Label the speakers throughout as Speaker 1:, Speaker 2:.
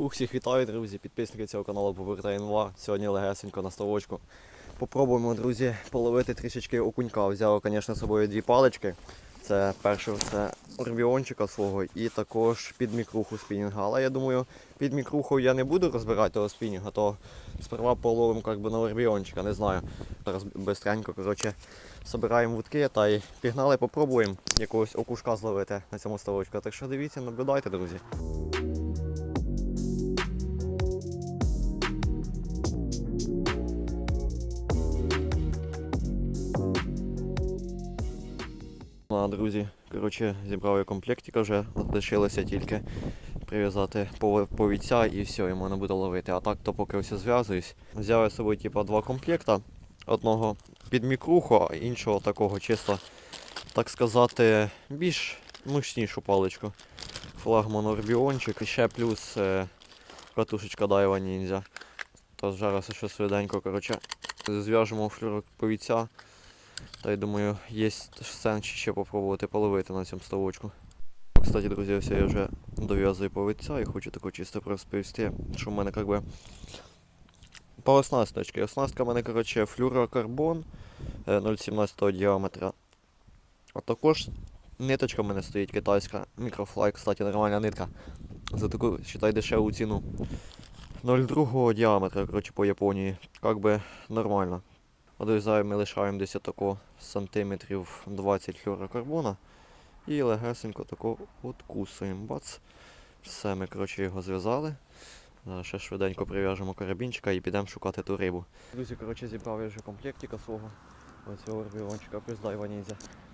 Speaker 1: Ух, всіх вітаю, друзі, підписники цього каналу Поверта НВА. Сьогодні легесенько на ставочку. Попробуємо, друзі, половити трішечки окунька. Взяв, звісно, з собою дві палички. Це перше це орбіончика свого і також під мікруху спінінга. Але я думаю, під мікруху я не буду розбирати того спінінга, то сперва половимо як би, на орбіончика, не знаю. Зараз бистренько, коротше, собираємо вудки та й пігнали, попробуємо якогось окушка зловити на цьому ставочку. Так що дивіться, наблюдайте, друзі. Ну, друзі, коротше, зібрав я комплектика вже, лишилося тільки прив'язати пов- повідця і все, і можна буде ловити. А так то поки все зв'язуюсь. Взяв я з собою типу, два комплекта. Одного під мікруху, а іншого такого чисто, так сказати, більш мощнішу паличку. Флагман Орбіончик і ще плюс е, катушечка Дайва Ніндзя. То зараз ще швиденько, зв'яжемо флюроповідця. Та я думаю, є сенс ще попробувати половити на цьому ставочку. Кстати, друзі, ось я вже дов'язую повідця і хочу таку чисто розповісти, що в мене як би по оснасточці. Оснастка в мене, коротше, флюрокарбон е, 0,17 діаметра. А також ниточка в мене стоїть китайська. Мікрофлай, кстати, нормальна нитка. За таку, считай, дешеву ціну. 0,2 діаметра, коротше, по Японії. Как би нормально. Одрізаємо, ми лишаємо десь тако сантиметрів 20 флюрокарбона. І легесенько тако откусуємо. Бац. Все, ми коротше, його зв'язали. Зараз ще швиденько прив'яжемо карабінчика і підемо шукати ту рибу. Друзі, коротше, зібрав я вже комплектика свого. Оцього орбіончика плюс дайва.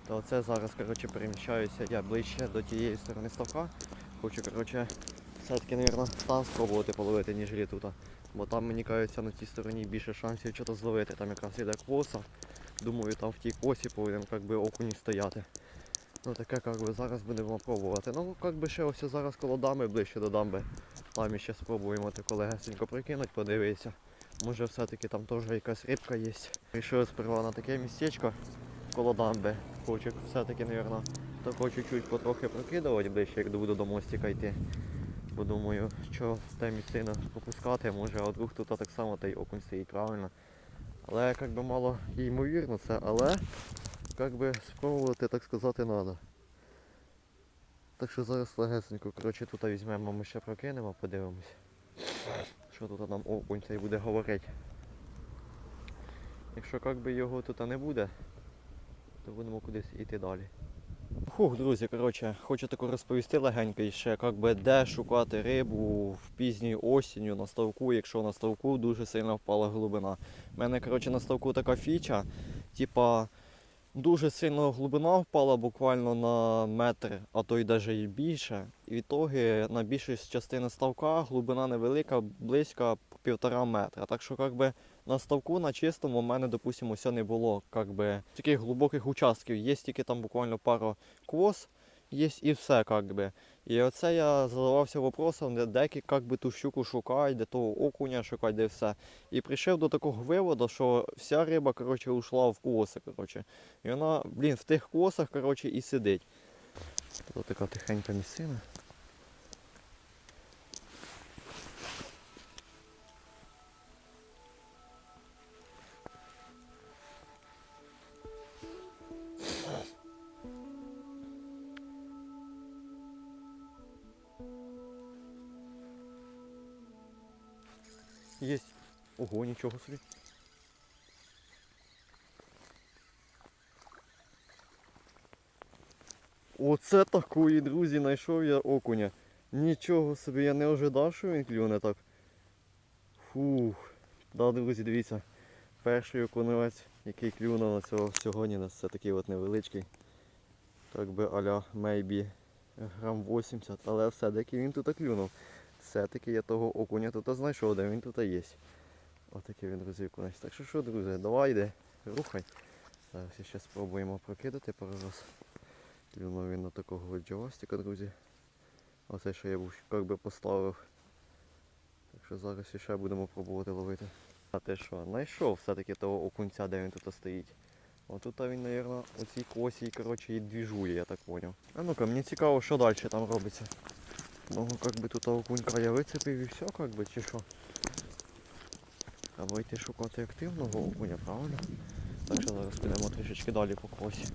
Speaker 1: Та оце зараз коротше, переміщаюся я ближче до тієї сторони ставка. Хочу, коротше, все-таки, мабуть, там спробувати половити, ніж тут. Бо там мені кажеться на тій стороні більше шансів чого зловити. Там якраз іде квоса. Думаю, там в тій квосі повинен як би, окуні стояти. Ну таке як би, зараз будемо пробувати. Ну як би ще ось зараз коло дами, ближче до дамби. Там ще спробуємо тако легесенько прикинуть, подивитися. Може все-таки там теж якась рибка є. Рішив сперва на таке містечко коло дамби. Хочу все-таки, мабуть, тако чуть-чуть потрохи прокидувати ближче, як буду до мостика йти. Бо думаю, що те місцина пропускати, може, а тут так само та й окунь стоїть правильно. Але як би мало ймовірно це, але як би спробувати, так сказати, треба. Так що зараз легесенько, коротше, тут візьмемо, ми ще прокинемо, подивимось. Що тут нам окунь цей буде говорити. Якщо як його тут не буде, то будемо кудись йти далі. Фух, друзі, коротше, хочу таку розповісти легенько ще, як би, де шукати рибу в пізньою осінню на ставку, якщо на ставку дуже сильно впала глибина. У мене коротше, на ставку така фіча, типа дуже сильно глибина впала, буквально на метр, а то й навіть і більше. І в ітоги на більшість частини ставка глибина невелика, близько півтора метра. Так що, як би, на ставку на чистому в мене, допустимо, все не було как би, таких глибоких участків. Є тільки там буквально пару квоз, є і все. как би. І оце я задавався вопросом, де деякі як би, ту щуку шукають, де того окуня шукають, де все. І прийшов до такого виводу, що вся риба коротше, ушла в квоси. Коротше. І вона, блін, в тих квосах коротше, і сидить. Тут така тихенька місцина. Ого, нічого собі. Оце такої, друзі, знайшов я окуня. Нічого собі, я не ожидав, що він клюне так. Фух. Да, друзі, дивіться. Перший окунець, який клюнув на цього сьогодні, нас це такий от невеличкий. Так би аля maybe грам 80, але все-таки він тут клюнув. Все-таки я того окуня тут знайшов, де він тут є. Отакий він окунець. Так що що, друзі, давай йде, рухай. Зараз ще спробуємо прокидати пару раз. Клюнув він на такого джавастика, друзі. Оце що я був як би поставив. Так що зараз ще будемо пробувати ловити. А те що, знайшов все-таки того окунця, де він тут стоїть. Отут він, мабуть, у цій косі коротше, і двіжує, я так зрозумів. А ну-ка, мені цікаво, що далі там робиться. Ну, как би тут окунька я вицепив і все, как би, чи що. Треба йти шукати активного окуня, правильно? Так що зараз підемо трішечки далі по косі.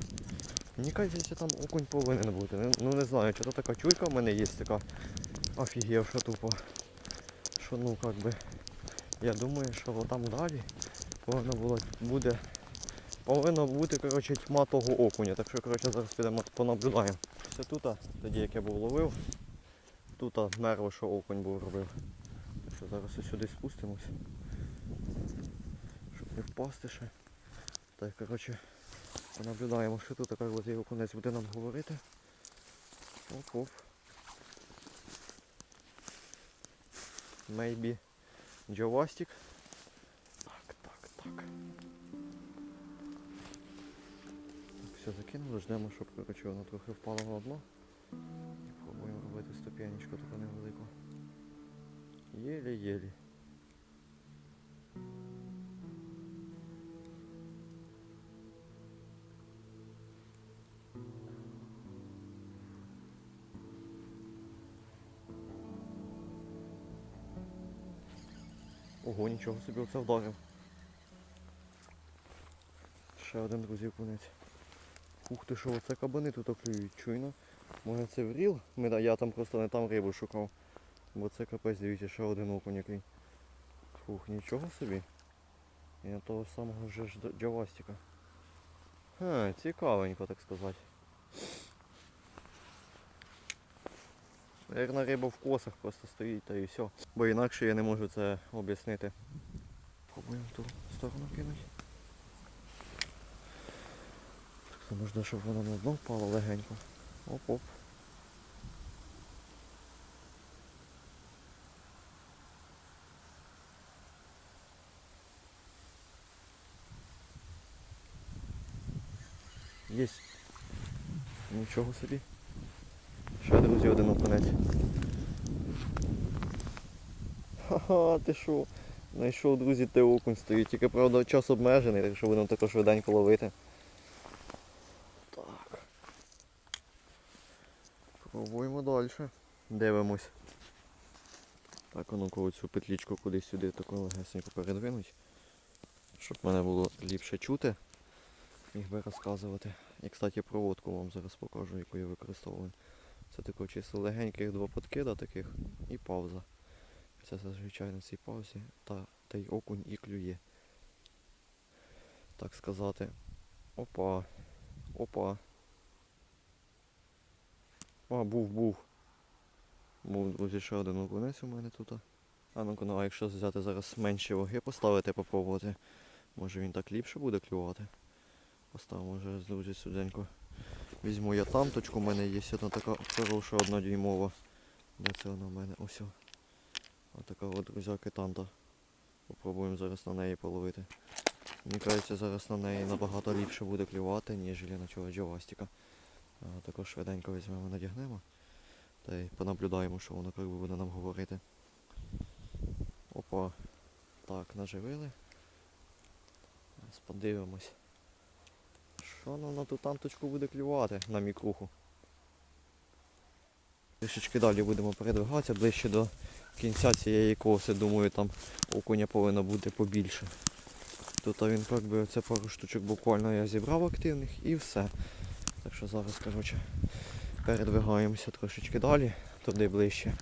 Speaker 1: Мені кажеться, там окунь повинен бути. Ну, не знаю, чи то така чуйка в мене є така офігівша тупо. Що ну как би. Я думаю, що там далі повинно було буде. Повинно бути коротше, тьма того окуня. Так що коротше, зараз підемо понаблюдаємо. Це тут, тоді як я був ловив, тут мерво, що окунь був робив. Так що зараз сюди спустимось. Не впасти ще. Так, коротше, понаблюдаємо, що тут, як цей окунець буде нам говорити. Оп-оп. Maybe Джавастик. Так, так, так. Все закинули, ждемо, щоб коротше, воно трохи впало на дно. І пробуємо робити ступенечку таку невелику. Єлі-єлі. Ого, нічого собі оце вдарив. Ще один друзів кунець. Ух ти що, оце кабани тут клюють, чуйно. Може це вріл? Я там просто не там рибу шукав. Бо це капець, дивіться, ще один окунь який. Фух, нічого собі. І на того самого вже ж джавастика. Ха, цікавенько, так сказати. Наверно, риба в косах просто стоїть та і все. Бо інакше я не можу це об'яснити. Пробуємо в ту сторону кинути. Так це можна, щоб воно на дно впало легенько. Оп-оп. Єсть. Нічого собі. Ще, друзі, один окунець. Ха-ха, ти що? Знайшов, друзі, те окунь стоїть. Тільки, правда, час обмежений, так що будемо також швиденько ловити. Так. Пробуємо далі. Дивимось. Так, а ну-ка цю петлічку кудись сюди таку легесенько передвинуть. Щоб мене було ліпше чути. Міг би розказувати. І, кстати, проводку вам зараз покажу, яку я використовую. Це тако чисто легеньких два подкида таких і пауза. Це зазвичай на цій паузі та, та й окунь і клює. Так сказати. Опа. Опа. А, був, був. Був, друзі, ще один окунець у мене тут. А ну-ка, ну, а якщо взяти зараз менші ваги поставити, попробувати, може він так ліпше буде клювати. Поставимо вже, друзі, сюденько. Візьму я тамточку, у мене є одна така хороша однодюймова. Де це вона в мене? Ось. о. Отака от друзяки танта. Попробуємо зараз на неї половити. Мені кажеться, зараз на неї набагато ліпше буде клювати, ніж на цього джавастика. А, також швиденько візьмемо, надягнемо. Та й понаблюдаємо, що воно як би буде нам говорити. Опа. Так, наживили. Подивимось. Що нам на ту танточку буде клювати на мікруху? Трішечки далі будемо передвигатися, ближче до кінця цієї коси, думаю, там окуня повинно бути побільше. Тут він як би оце пару штучок буквально я зібрав активних і все. Так що зараз, коротше, передвигаємося трошечки далі, туди ближче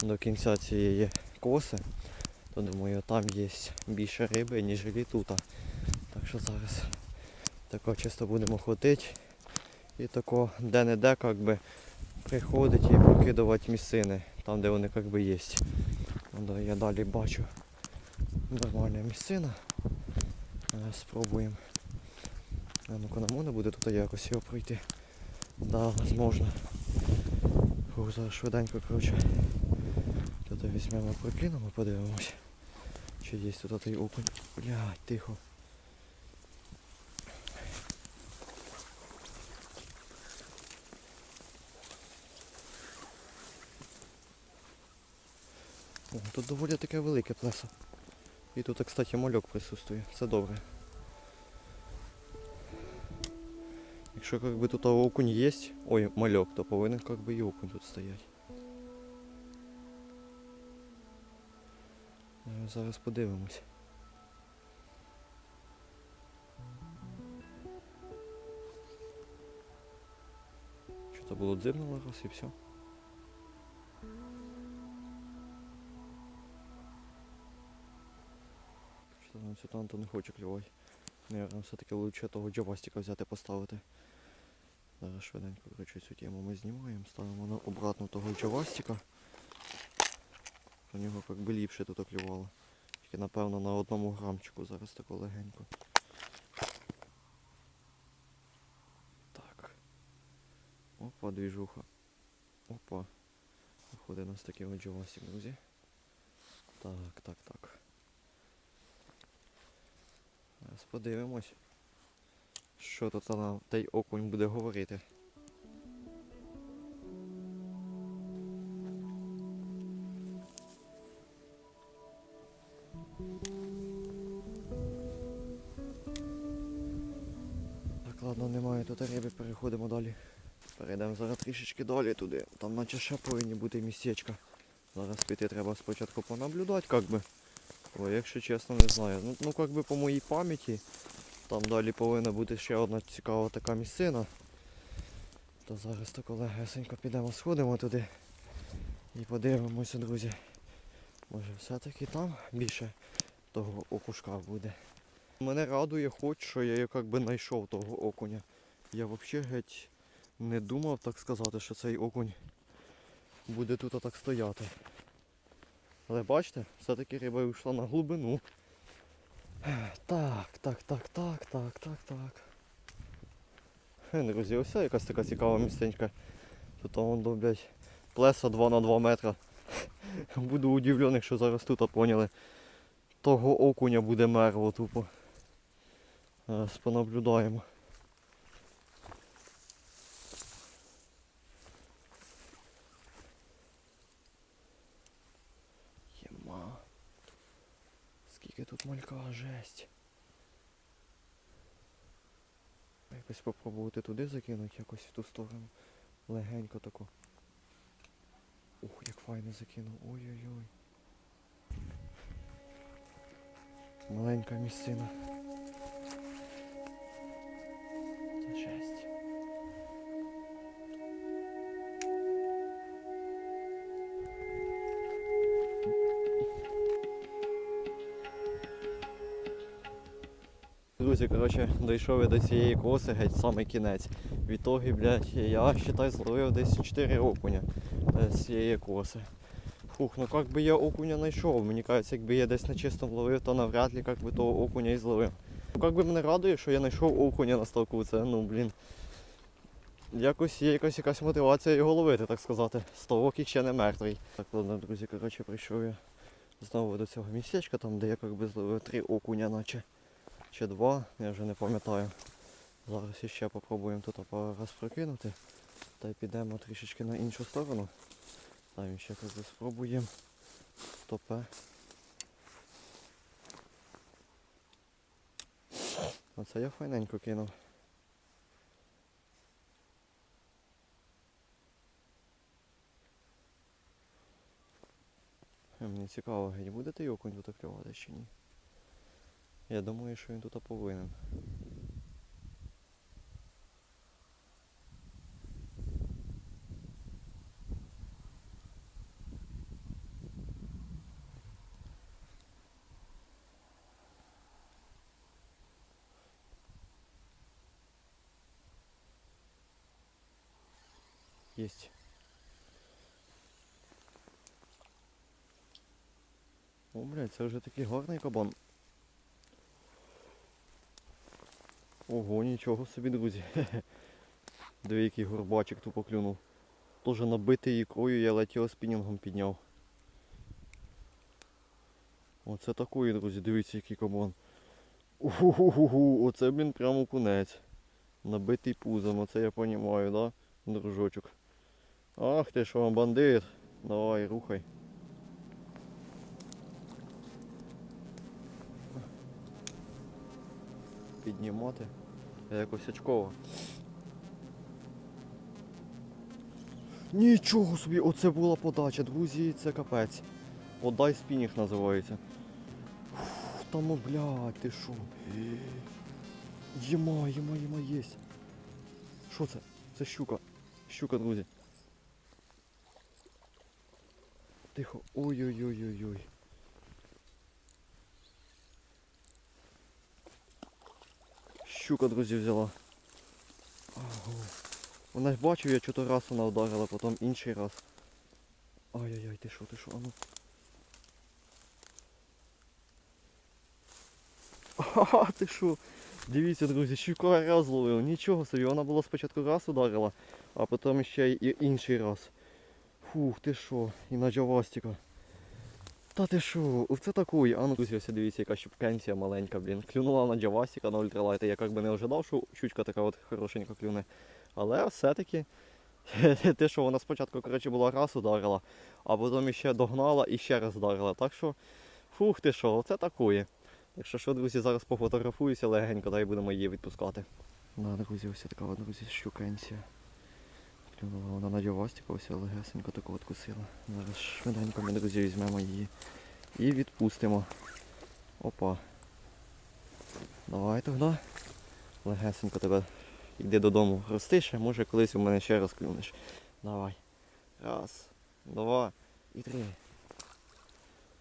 Speaker 1: до кінця цієї коси. То думаю, там є більше риби, ніж тут. Так що зараз тако чисто будемо ходити і тако де-не-де як би приходить і прокидувати місцини, там де вони як би є. Вон, Я далі бачу нормальна місцина. Спробуємо. А ну-ка нам можна буде тут якось його пройти. Да, возможно. Фух, зараз швиденько, коротше. Тут візьмемо прокинемо, подивимось. Чи є тут той окунь. Блядь, тихо. О, Тут доволі таке велике плесо. І тут, кстати, мальок присутствує. все добре. Якщо как би, тут окунь є, ой, мальок, то повинен как би, і окунь тут стояти. Е, зараз подивимось. Що то було дзирнуло раз і все. На не хочу клювати. Наверно, все-таки лучше того джавастика взяти поставити. Зараз швиденько коротше, цю тему ми знімаємо, ставимо на обратно того джавастика. У нього як би ліпше тут клювало. Тільки напевно на одному грамчику зараз тако легенько. Так. Опа, двіжуха. Опа. Виходить у нас такий от джавастик, друзі. Так, так, так. Зараз подивимось. Що тут нам той окунь буде говорити. Так, ладно, немає тут риби, переходимо далі. Перейдемо зараз трішечки далі туди. Там наче ще повинні бути містечка. Зараз піти треба спочатку понаблюдати, як би. Ой, якщо чесно, не знаю. Ну, ну як би по моїй пам'яті, там далі повинна бути ще одна цікава така місцина. То зараз тако легесенько підемо, сходимо туди і подивимося, друзі. Може все-таки там більше того окушка буде. Мене радує хоч, що я як би знайшов того окуня. Я взагалі геть не думав, так сказати, що цей окунь буде тут так стояти. Але бачите, все-таки риба йшла на глибину. Так, так, так, так, так, так, так. Друзі, ось якась така цікава місценька. Тут вон, до, блядь, плеса 2 на 2 метра. Буду удивлений, що зараз тут поняли. Того окуня буде мерво тупо. Зараз понаблюдаємо. Єма. Скільки тут малька, жесть. Якось попробувати туди закинути, якось в ту сторону. Легенько таку. Ух, як файно закинув. Ой-ой-ой. Маленька місцина. Друзі, коротше, дійшов я до цієї коси геть самий кінець. В ітогі, блядь, я вважаю, зловив десь 4 окуня е, з цієї коси. Фух, ну як би я окуня знайшов. Мені кажеться, якби я десь на чистому ловив, то навряд ли як би того окуня і зловив. Ну, як би мене радує, що я знайшов окуня на ставку, це ну блін. Якось є якась якась мотивація його ловити, так сказати. Ставок ще не мертвий. Так, ладно, друзі, коротше, прийшов я знову до цього містечка, там де я як би зловив три окуня, наче. Чи два, я вже не пам'ятаю. Зараз іще попробуємо тут пару раз прокинути. Та й підемо трішечки на іншу сторону. Там ще би спробуємо. Стопе. Оце я файненько кинув. Мені цікаво, геть буде той окунь тут клювати чи ні. Я думаю, що він тут повинен. Єсть. О, блядь, це вже такий гарний кабан. Ого, нічого собі, друзі. Диви, який горбачик тупо клюнув. Тоже набитий ікрою я летіло спінінгом підняв. Оце такої, друзі, дивіться, який кабан. Уху, оце, блін, прямо кунець. Набитий пузом, оце я понімаю, да, дружочок. Ах ти що, бандит. Давай, рухай. Піднімати. Якось очково. Нічого собі, оце була подача, друзі, це капець. Отдай спінінг називається. Фух, Та ну блядь, ти що? Єма, єма, єма єсть. Що це? Це щука. Щука, друзі. Тихо. Ой-ой-ой-ой-ой. Щука, друзі, взяла. Вона ж бачив, я чотири раз вона вдарила, потім інший раз. Ай-яй-яй, ти що, ти що, ану. Ха, ти що? Дивіться, друзі, щука раз зловив, нічого собі, вона була спочатку раз ударила, а потім ще й інший раз. Фух, ти що, і на джавастика. Та ти що, це такий, а ну друзі, ось дивіться, яка щупкенція маленька, блін. Клюнула на джавастика на ультралайта. Я як би не ожидав, що щучка така от хорошенька клюне. Але все-таки те, що вона спочатку, коротше, була раз ударила, а потім ще догнала і ще раз ударила. Так що, фух ти що, оце такої. Так що, друзі, зараз пофотографуюся легенько, та й будемо її відпускати. Да, друзі, ось така, друзі, щукенція. Клюнула вона на джавастика, ось легесенько таку от. Зараз швиденько ми, друзі, візьмемо її і відпустимо. Опа. Давай тоді. Легесенько тебе йди додому ростиш, а може колись у мене ще раз клюнеш. Давай. Раз, два і три.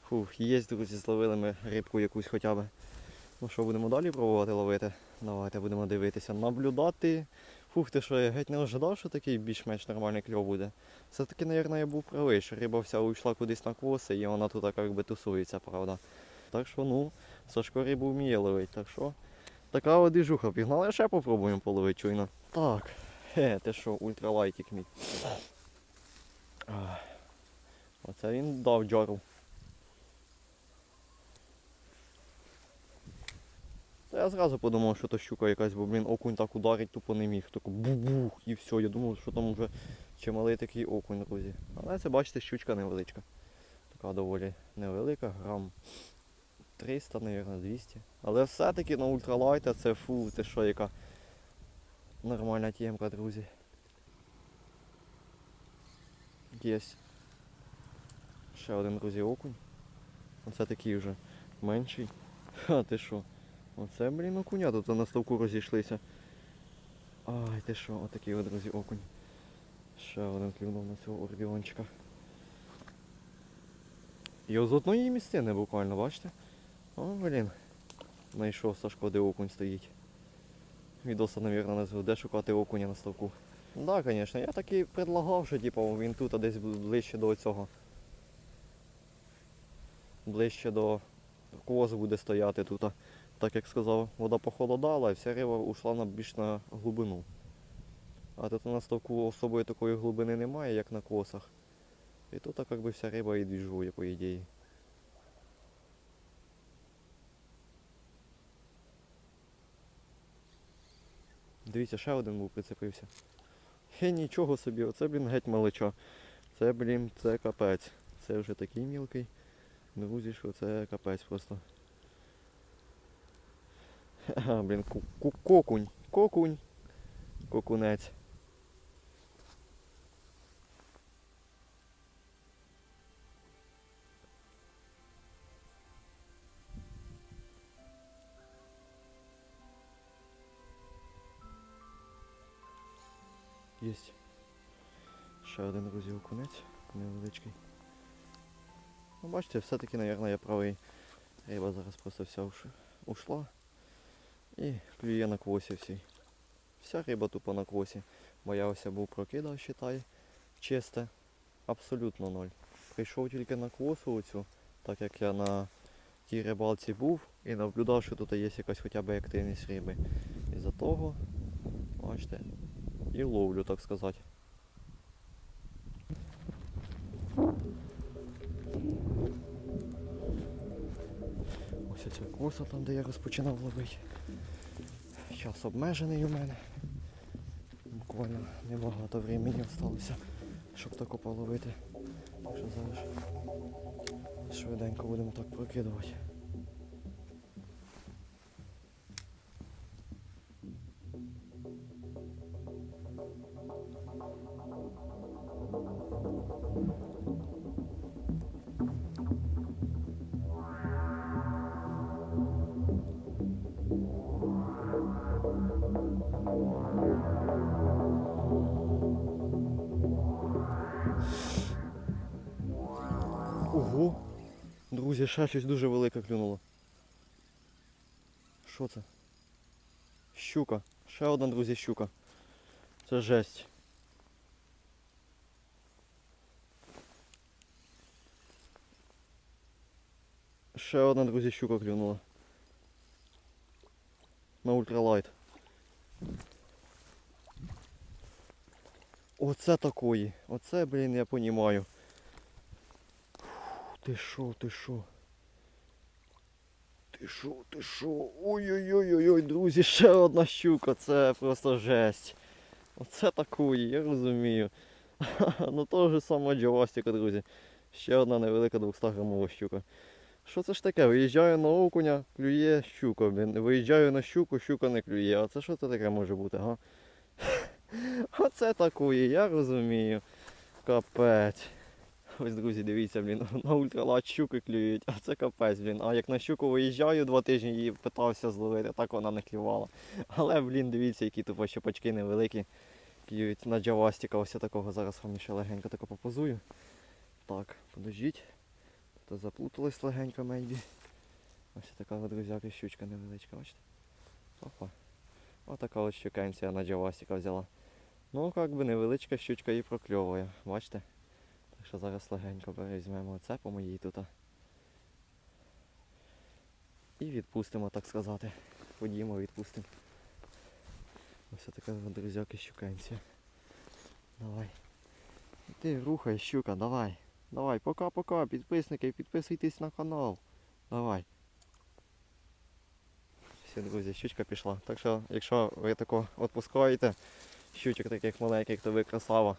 Speaker 1: Фух, є, друзі, зловили ми рибку якусь хоча б. Ну що, будемо далі пробувати ловити? Давайте будемо дивитися, наблюдати. Фух, ти що, я геть не ожидав, що такий більш-менш нормальний кльов буде. Все-таки, мабуть, я був правий, що риба вся уйшла кудись на квоси і вона тут як би тусується, правда. Так що, ну, Сашко рибу вміє ловити, так що. Така от двіжуха пігнали, ще попробуємо половити чуйно. Так, хе, ти що, ультралайтик мій. Оце він дав джару. Та я зразу подумав, що то щука якась, бо блін, окунь так ударить тупо не міг. Тако бух і все. Я думав, що там вже чималий такий окунь, друзі. Але це бачите, щучка невеличка. Така доволі невелика, грам 300, мабуть, 200. Але все-таки на ультралайта це фу, це що, яка нормальна тємка, друзі. Єсть. Ще один, друзі, окунь. Оце такий вже менший. Ха, ти що? Оце, блін, окуня тут на ставку розійшлися. Ай, ти що, отакий от, друзі, окунь. Ще один клюнув на цього орбіончика. І з одної місцини буквально, бачите? О, блін. Знайшов Сашко, де окунь стоїть. Відоса, мабуть, назву, де шукати окуня на ставку. Так, да, звісно, я таки предлагав, що типу, він тут а десь ближче до цього. Ближче до козу буде стояти тут. Так як сказав, вода похолодала і вся риба ушла на більш на глибину. А тут на ставку особої такої глибини немає, як на косах. І тут так якби вся риба і двіжує, по ідеї. Дивіться, ще один був прицепився. Хе, нічого собі, оце, блін, геть малича. Це, блін, це капець. Це вже такий мілкий. Друзі, що це капець просто. Ха, блін, ку- ку- кокунь, кокунь, кокунець. Єсть. Ще один друзі окунець, невеличкий. Ну, бачите, все-таки, мабуть, я правий. Риба зараз просто вся ушла. І клює на квосі всій. Вся риба тупо на квосі. Боявся був прокидав, считай, чисте. Абсолютно ноль. Прийшов тільки на квосу оцю, так як я на тій рибалці був і наблюдав, що тут є якась хоча б активність риби. І за того, бачите, і ловлю, так сказати. Коса там, де я розпочинав ловити. Час обмежений у мене. Буквально небагато времени залишилося, щоб тако половити. Так що зараз швиденько будемо так прокидувати. Ще щось дуже велике клюнуло. Що це? Щука. Ще одна, друзі, щука. Це жесть. Ще одна, друзі, щука клюнула. На ультралайт. Оце такої. Оце, блін, я понімаю. Ти шо, ти шо? Ти шо, ти шо? Ой-ой-ой-ой, друзі, ще одна щука, це просто жесть. Оце такої, я розумію. Ну то же саме джавастика, друзі. Ще одна невелика 200 грамова щука. Що це ж таке? Виїжджаю на окуня, клює щука. Виїжджаю на щуку, щука не клює. А це що це таке може бути, га? Оце такої, я розумію. Капець. Ось, друзі, дивіться, блін, на ультралат щуки клюють, а це капець, блін. А як на щуку виїжджаю два тижні її питався зловити, так вона не клювала. Але, блін, дивіться, які тупо щопачки невеликі. Клюють на джавастіка, ось такого зараз вам ще легенько тако попозую. Так, подождіть. То заплуталась легенько мейбі. Ось така друзяки, щучка невеличка, бачите? Опа. Отака от щукенція на джавастіка взяла. Ну, як би невеличка щучка і прокльовує, бачите? Так що зараз легенько візьмемо оце по моїй тут. І відпустимо, так сказати. Ходімо, відпустимо. Ось така друзяки щукенція. Давай. Ти рухай, щука, давай. Давай, пока-пока, підписники, підписуйтесь на канал. Давай. Все, друзі, щучка пішла. Так що, якщо ви тако відпускаєте щучок таких маленьких, то ви красава.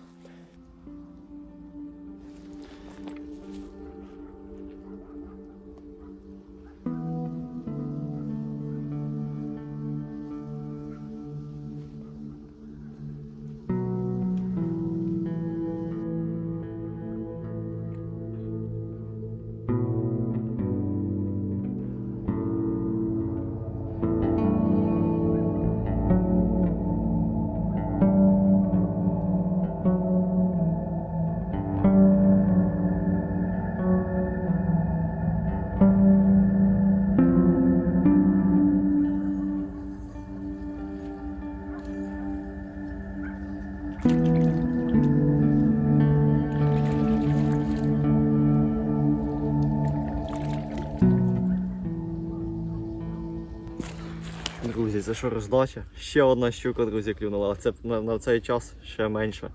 Speaker 1: Це що роздача? Ще одна щука, друзі, клюнула, а це на, на цей час ще менше.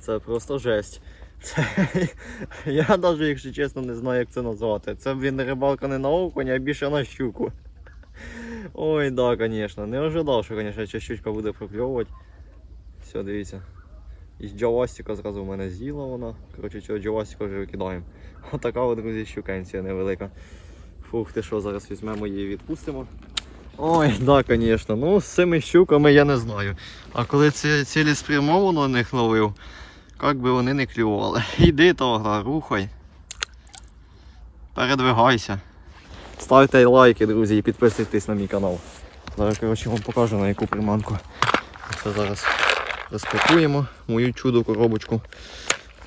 Speaker 1: Це просто жесть. Це, я навіть, якщо чесно, не знаю, як це назвати. Це він рибалка не на окуня, а більше на щуку. Ой, да, звісно. Не ожидав, що, звісно, ця щучка буде прокльовувати. Все, дивіться. Із джавастика зразу в мене з'їла вона. Коротше, цього джавастика вже викидаємо. Отака, от, друзі, щукенція невелика. Фух, ти що, зараз візьмемо її і відпустимо. Ой, да, звісно. Ну, з цими щуками я не знаю. А коли ці цілеспрямовано них ловив, як би вони не клювали. Іди того, рухай. Передвигайся. Ставте лайки, друзі, і підписуйтесь на мій канал. Зараз коротше, вам покажу на яку приманку. Це зараз розпакуємо мою чудо коробочку.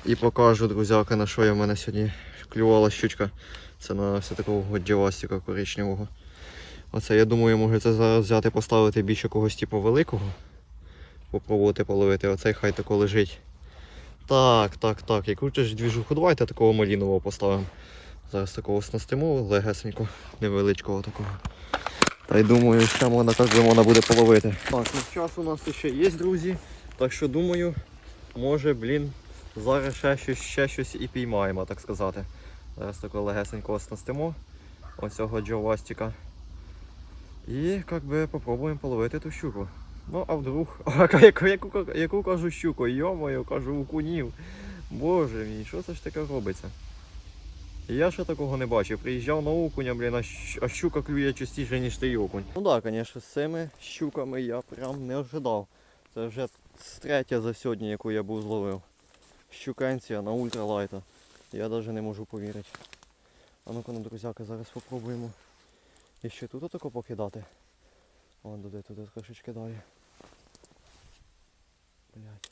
Speaker 1: І покажу, друзяки, на що я в мене сьогодні клювала щучка. Це на все такого джавастика коричневого. Оце я думаю, може це зараз взяти, поставити більше когось типу великого. Попробувати половити, оцей хай тако лежить. Так, так, так. Яку ж двіжуху давайте такого малінового поставимо. Зараз такого снастимо легесенько, невеличкого такого. Та й думаю, ще можна так би можна буде половити. Так, ну час у нас ще є, друзі. Так що думаю, може, блін, зараз ще щось, ще щось і піймаємо, так сказати. Зараз такого легесенького снастимо. Оцього джовастика. І як би попробуємо половити ту щуку. Ну, а вдруг. Яку, яку, яку кажу щуку? Йомою, кажу окунів. Боже мій, що це ж таке робиться? Я ще такого не бачив. Приїжджав на окуня, блін, а щука клює частіше, ніж ти окунь. Ну так, звісно, з цими щуками я прям не ожидав. Це вже третя за сьогодні, яку я був зловив. Щукенція на ультралайта. Я навіть не можу повірити. А ну-ка, ну, друзяки, зараз спробуємо. І ще тут отако покидати. Вон туди, туди трошечки далі. Блять.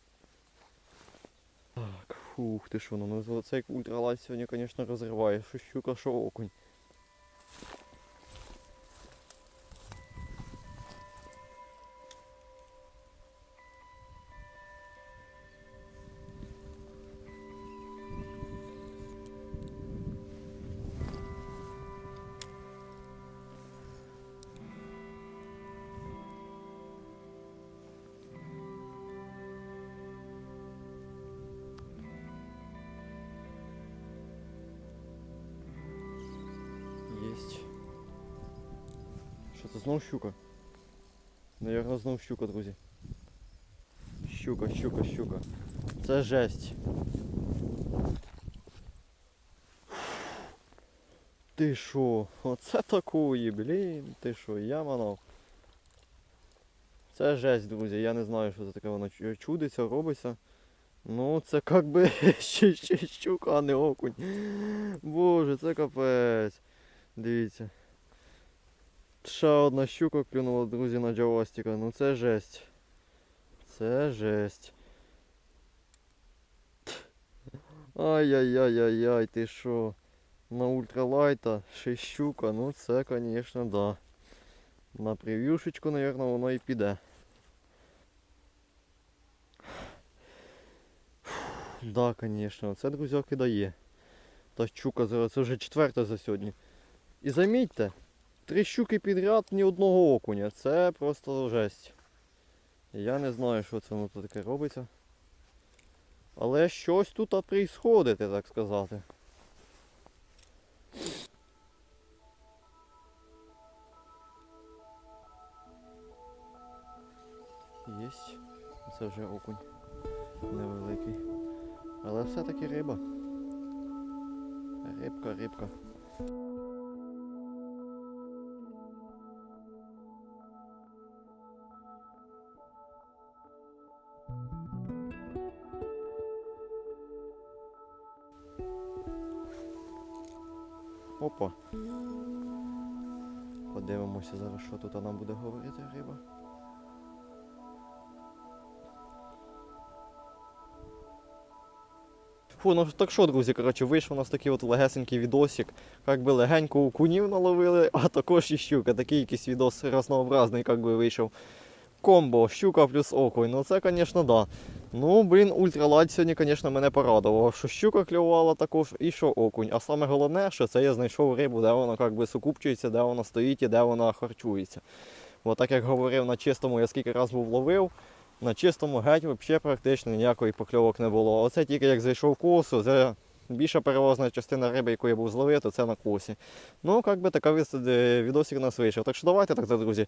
Speaker 1: Так, Фух, ти що, ну ну, як ультралайт сьогодні, звісно, розриває. Що щука, що окунь. Знов щука? Наверно, знов щука, друзі. Щука, щука, щука. Це жесть. Ти що? Оце такої, блін, ти що, я манав. Це жесть, друзі, я не знаю, що це таке воно чудиться, робиться. Ну, це як би щука, а не окунь. Боже, це капець. Дивіться. Ще одна щука клюнула, друзі, на джавастика. Ну це жесть. Це жесть. Ай-яй-яй-яй-яй, ти що? На ультралайта ще щука, ну це, звісно, да. На прев'юшечку, мабуть, воно і піде. Да, звісно, це друзяки дає. Та щука зараз, це вже четверта за сьогодні. І замітьте, три щуки підряд, ні одного окуня. Це просто жесть. Я не знаю, що це воно тут таке робиться. Але щось тут происходить, так сказати. Єсть. Це вже окунь. Невеликий. Але все-таки риба. Рибка, рибка. Опа. Подивимося зараз, що тут нам буде говорити риба. Фу, ну так що, друзі, коротше, вийшов у нас такий от легесенький відосик. Як би легенько окунів наловили, а також і щука. Такий якийсь відос разнообразний, як би вийшов. Комбо, щука плюс окунь. Ну це, звісно, да. Ну, блін, ультралайт сьогодні, звісно, мене порадував. Що щука клювала також і що окунь. А саме головне, що це я знайшов рибу, де вона би сукупчується, де вона стоїть і де вона харчується. Бо так як говорив на чистому, я скільки раз був ловив, на чистому геть взагалі практично ніякої покльовок не було. Оце тільки як зайшов косу, це більша перевозна частина риби, яку я був зловив, то це на косі. Ну, як така е, відосик нас вийшов. Так що давайте так, друзі.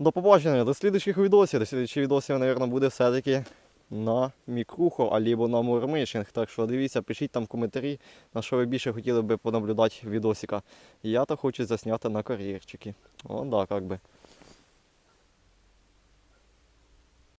Speaker 1: До побачення, до слідчих відосів. До слідчих відосів, мабуть, буде все-таки на мікруху, або на мурмишинг. Так що дивіться, пишіть там коментарі, на що ви більше хотіли би понаблюдати відосика. Я то хочу засняти на кар'єрчики. О, так, як би.